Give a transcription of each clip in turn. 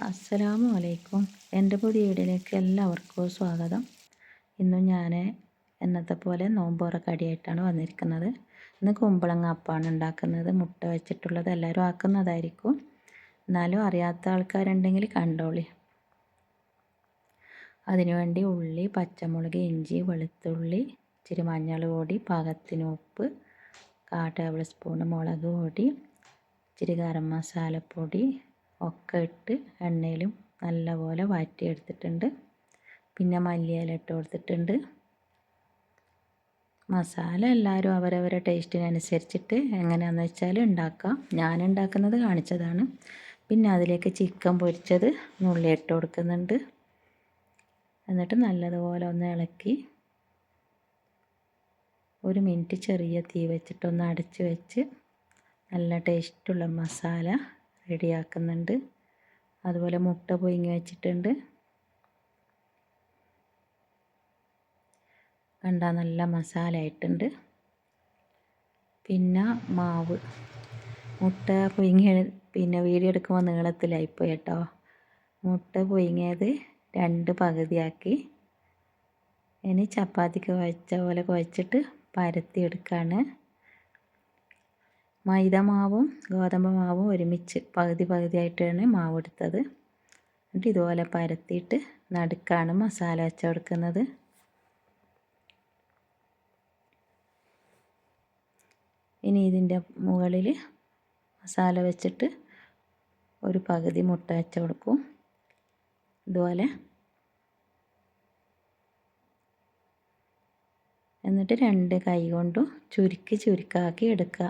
അസ്സലാമു അലൈക്കും എന്റെ പുതിയ വീഡിയോയിലേക്ക് എല്ലാവർക്കും സ്വാഗതം. ഇന്ന് ഞാൻ എന്നത്തെ പോലെ നോമ്പോറ കടിയായിട്ടാണ് വന്നിരിക്കുന്നത്. ഇന്ന് കുമ്പളങ്ങ അപ്പാണ് ഉണ്ടാക്കുന്നത്. മുട്ട വെച്ചിട്ടുള്ളത് എല്ലാവരും ആക്കുന്നതായിരിക്കും. എന്നാലും അറിയാത്ത ആൾക്കാരുണ്ടെങ്കിൽ കണ്ടോളി. അതിനുവേണ്ടി ഉള്ളി പച്ചമുളക് ഇഞ്ചി വെളുത്തുള്ളി ഇച്ചിരി മഞ്ഞൾ പൊടി പാകത്തിന് ഉപ്പ് കാ ടേബിൾ സ്പൂൺ മുളക് പൊടി ഇച്ചിരി ഗരം മസാലപ്പൊടി ഒക്കെ ഇട്ട് എണ്ണയിലും നല്ലപോലെ വാറ്റിയെടുത്തിട്ടുണ്ട് പിന്നെ മല്ലിയില ഇട്ട് കൊടുത്തിട്ടുണ്ട്. മസാല എല്ലാവരും അവരവരെ ടേസ്റ്റിനനുസരിച്ചിട്ട് എങ്ങനെയാണെന്ന് വെച്ചാൽ ഉണ്ടാക്കാം. ഞാൻ ഉണ്ടാക്കുന്നത് കാണിച്ചതാണ്. പിന്നെ അതിലേക്ക് ചിക്കൻ പൊരിച്ചത് നുള്ളി ഇട്ട് കൊടുക്കുന്നുണ്ട്. എന്നിട്ട് നല്ലതുപോലെ ഒന്ന് ഇളക്കി ഒരു മിനിറ്റ് ചെറിയ തീ വെച്ചിട്ടൊന്ന് അടച്ച് വെച്ച് നല്ല ടേസ്റ്റുള്ള മസാല റെഡിയാക്കുന്നുണ്ട്. അതുപോലെ മുട്ട പൊയിങ്ങി വെച്ചിട്ടുണ്ട്. കണ്ട നല്ല മസാല ആയിട്ടുണ്ട്. പിന്നെ മാവ്. മുട്ട പൊയിങ്ങി പിന്നെ വീഡിയോ എടുക്കുമ്പോൾ നീളത്തിലായിപ്പോയി കേട്ടോ. മുട്ട പൊയിങ്ങിയത് രണ്ട് പകുതിയാക്കി. ഇനി ചപ്പാത്തിക്ക് കുഴച്ച പോലെ കുഴച്ചിട്ട് പരത്തി എടുക്കുകയാണ് മൈദ മാവും ഗോതമ്പ് മാവും ഒരുമിച്ച് പകുതി പകുതിയായിട്ടാണ് മാവ് എടുത്തത് എന്നിട്ട് ഇതുപോലെ പരത്തിയിട്ട് നടുക്കാണ് മസാല വെച്ച് കൊടുക്കുന്നത് ഇനി ഇതിന്റെ മുകളിൽ മസാല വെച്ചിട്ട് ഒരു പകുതി മുട്ട വെച്ച് കൊടുക്കും. ഇതുപോലെ. എന്നിട്ട് രണ്ട് കൈ കൊണ്ടും ചുരുക്കി ചുരുക്കാക്കി എടുക്കുക.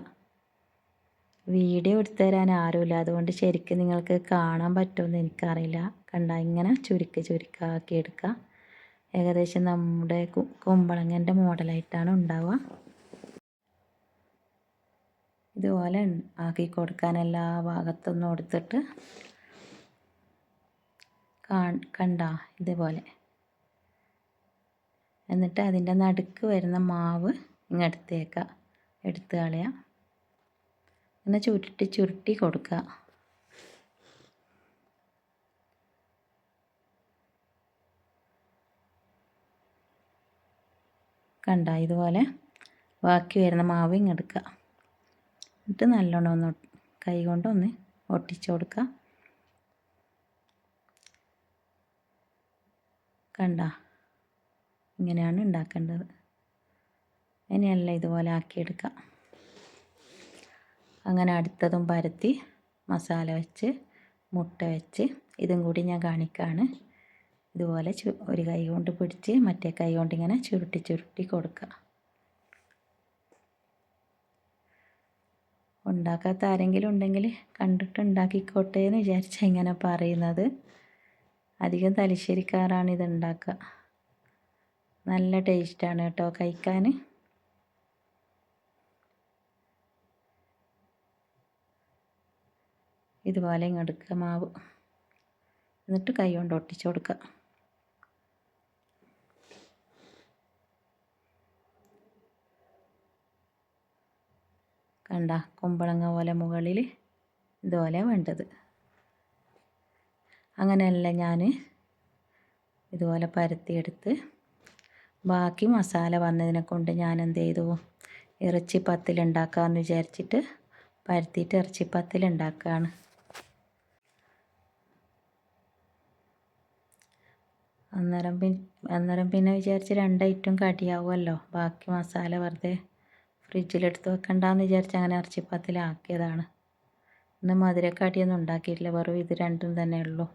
വീഡിയോ എടുത്തു തരാൻ ആരുമില്ല. അതുകൊണ്ട് ശരിക്കും നിങ്ങൾക്ക് കാണാൻ പറ്റുമെന്ന് എനിക്കറിയില്ല. കണ്ട ഇങ്ങനെ ചുരുക്കി ചുരുക്കാക്കി എടുക്കുക ഏകദേശം നമ്മുടെ കുമ്പളങ്ങന്റെ മോഡലായിട്ടാണ് ഉണ്ടാവുക. ഇതുപോലെ ആക്കി കൊടുക്കാൻ എല്ലാ ഭാഗത്തൊന്നും എടുത്തിട്ട് കണ്ട ഇതുപോലെ. എന്നിട്ട് അതിന്റെ നടുക്ക് വരുന്ന മാവ് ഇങ്ങെടുത്തേക്കാം എടുത്ത് കളയാം. ഇങ്ങനെ ചുരുട്ടി ചുരുട്ടി കൊടുക്കുക കണ്ട ഇതുപോലെ ബാക്കി വരുന്ന മാവ് ഇങ്ങെടുക്കുക എന്നിട്ട് നല്ലോണം ഒന്ന് കൈ കൊണ്ടൊന്ന് ഒട്ടിച്ചു കൊടുക്കുക കണ്ട? ഇങ്ങനെയാണ് ഉണ്ടാക്കേണ്ടത്. ഇനിയല്ല ഇതുപോലെ ആക്കിയെടുക്കാം അങ്ങനെ അടുത്തതും പരത്തി മസാല വെച്ച് മുട്ട വെച്ച്. ഇതും കൂടി ഞാൻ കാണിക്കാണ്. ഇതുപോലെ ഒരു കൈ കൊണ്ട് പിടിച്ച് മറ്റേ കൈ കൊണ്ട് ഇങ്ങനെ ചുരുട്ടി ചുരുട്ടി കൊടുക്കുക ഉണ്ടാക്കാത്ത ആരെങ്കിലും ഉണ്ടെങ്കിൽ കണ്ടിട്ട് ഉണ്ടാക്കിക്കോട്ടെ എന്ന് വിചാരിച്ച ഇങ്ങനെ പറയുന്നത്. അധികം തലശ്ശേരിക്കാരാണ് ഇത് ഉണ്ടാക്കുക നല്ല ടേസ്റ്റാണ് കേട്ടോ കഴിക്കാൻ. ഇതുപോലെ ഇങ്ങെടുക്കുക മാവ്. എന്നിട്ട് കൈ കൊണ്ട് ഒട്ടിച്ചു കൊടുക്കുക. കണ്ട കുമ്പളങ്ങ പോലെ മുകളിൽ ഇതുപോലെ വേണ്ടത്. അങ്ങനെയല്ല ഞാൻ ഇതുപോലെ പരത്തിയെടുത്ത് ബാക്കി മസാല വന്നതിനെ കൊണ്ട് ഞാൻ എന്ത് ചെയ്തു? ഇറച്ചി പത്തിലുണ്ടാക്കാമെന്ന് വിചാരിച്ചിട്ട് പരത്തിയിട്ട് ഇറച്ചി പത്തിലുണ്ടാക്കുകയാണ് അന്നേരം പിന്നെ അന്നേരം പിന്നെ വിചാരിച്ച് രണ്ട് ഐറ്റം കടിയാവുമല്ലോ. ബാക്കി മസാല വെറുതെ ഫ്രിഡ്ജിലെടുത്ത് വെക്കണ്ടെന്ന് വിചാരിച്ച് അങ്ങനെ ഇറച്ചിപ്പത്തിലാക്കിയതാണ്. ഇന്ന് മധുരക്കടിയൊന്നും ഉണ്ടാക്കിയിട്ടില്ല. വെറും ഇത് രണ്ടും തന്നെ ഉള്ളൂ.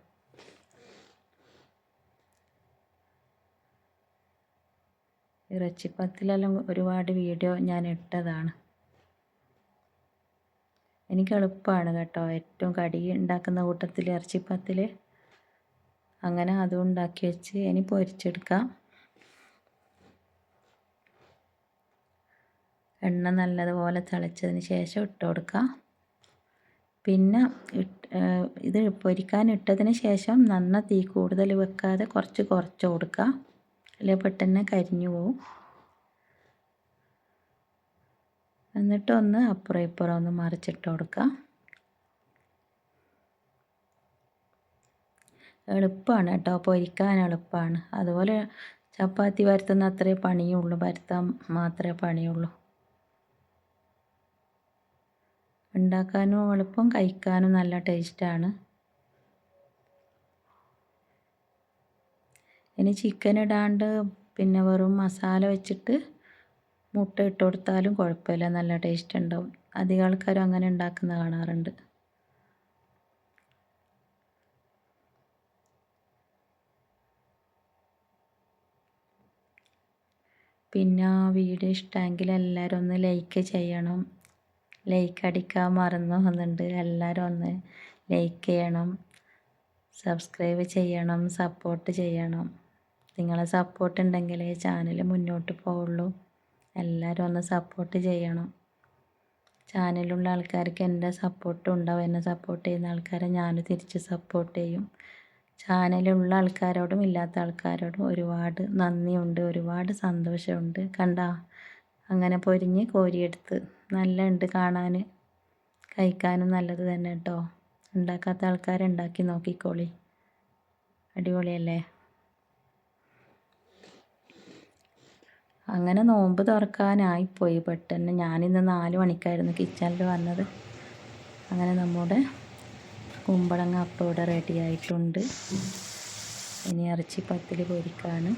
ഇറച്ചിപ്പത്തിലെല്ലാം ഒരുപാട് വീഡിയോ ഞാൻ ഇട്ടതാണ്. എനിക്ക് എളുപ്പമാണ് കേട്ടോ. ഏറ്റവും കടി ഉണ്ടാക്കുന്ന കൂട്ടത്തിൽ ഇറച്ചിപ്പത്തിൽ അങ്ങനെ അതും ഉണ്ടാക്കി വെച്ച് ഇനി പൊരിച്ചെടുക്കാം. എണ്ണ നല്ലതുപോലെ തിളച്ചതിന് ശേഷം ഇട്ട് കൊടുക്കാം. പിന്നെ ഇത് പൊരിക്കാൻ ഇട്ടതിന് ശേഷം നന്ന തീ കൂടുതൽ വെക്കാതെ കുറച്ച് കുറച്ച് കൊടുക്കുക അല്ലെങ്കിൽ പെട്ടെന്ന് കരിഞ്ഞു പോവും. എന്നിട്ടൊന്ന് അപ്പുറം ഇപ്പുറം ഒന്ന് മറിച്ചിട്ട് കൊടുക്കാം. എളുപ്പമാണ് കേട്ടോ. പൊരിക്കാൻ എളുപ്പമാണ് അതുപോലെ ചപ്പാത്തി പരത്തുന്ന അത്രേ പണിയുള്ളൂ. പരത്താൻ മാത്രമേ പണിയുള്ളൂ. ഉണ്ടാക്കാനും എളുപ്പം കഴിക്കാനും നല്ല ടേസ്റ്റാണ്. ഇനി ചിക്കൻ ഇടാണ്ട് പിന്നെ വെറും മസാല വെച്ചിട്ട് മുട്ട ഇട്ട് കൊടുത്താലും കുഴപ്പമില്ല. നല്ല ടേസ്റ്റ് ഉണ്ടാവും. അധികം ആൾക്കാരും അങ്ങനെ ഉണ്ടാക്കുന്ന കാണാറുണ്ട്. പിന്നെ വീഡിയോ ഇഷ്ടമെങ്കിൽ എല്ലാവരും ഒന്ന് ലൈക്ക് ചെയ്യണം. ലൈക്ക് അടിക്കാൻ മറന്നു പോകുന്നുണ്ട് എല്ലാവരും ഒന്ന് ലൈക്ക് ചെയ്യണം. സബ്സ്ക്രൈബ് ചെയ്യണം. സപ്പോർട്ട് ചെയ്യണം. നിങ്ങളെ സപ്പോർട്ട് ഉണ്ടെങ്കിലേ ചാനൽ മുന്നോട്ട് പോവുള്ളൂ. എല്ലാവരും ഒന്ന് സപ്പോർട്ട് ചെയ്യണം. ചാനലുള്ള ആൾക്കാർക്ക് എന്റെ സപ്പോർട്ടും ഉണ്ടാവും. എന്നെ സപ്പോർട്ട് ചെയ്യുന്ന ആൾക്കാരെ ഞാൻ തിരിച്ച് സപ്പോർട്ട് ചെയ്യും. ചാനലുള്ള ആൾക്കാരോടും ഇല്ലാത്ത ആൾക്കാരോടും ഒരുപാട് നന്ദിയുണ്ട് ഒരുപാട് സന്തോഷമുണ്ട്. കണ്ട? അങ്ങനെ പൊരിഞ്ഞ് കോരിയെടുത്ത്. നല്ല ഉണ്ട് കാണാൻ കഴിക്കാനും നല്ലത് തന്നെ കേട്ടോ ഉണ്ടാക്കാത്ത ആൾക്കാരുണ്ടാക്കി നോക്കിക്കോളി. അടിപൊളിയല്ലേ? അങ്ങനെ നോമ്പ് തുറക്കാനായിപ്പോയി പെട്ടെന്ന്. ഞാനിന്ന് നാല് മണിക്കായിരുന്നു കിച്ചണിൽ വന്നത്. അങ്ങനെ നമ്മുടെ കുമ്പളങ്ങ അപ്പം ഇവിടെ റെഡി ആയിട്ടുണ്ട്. ഇനി ഇറച്ചി പത്തിൽ പൊരിക്കാണ്.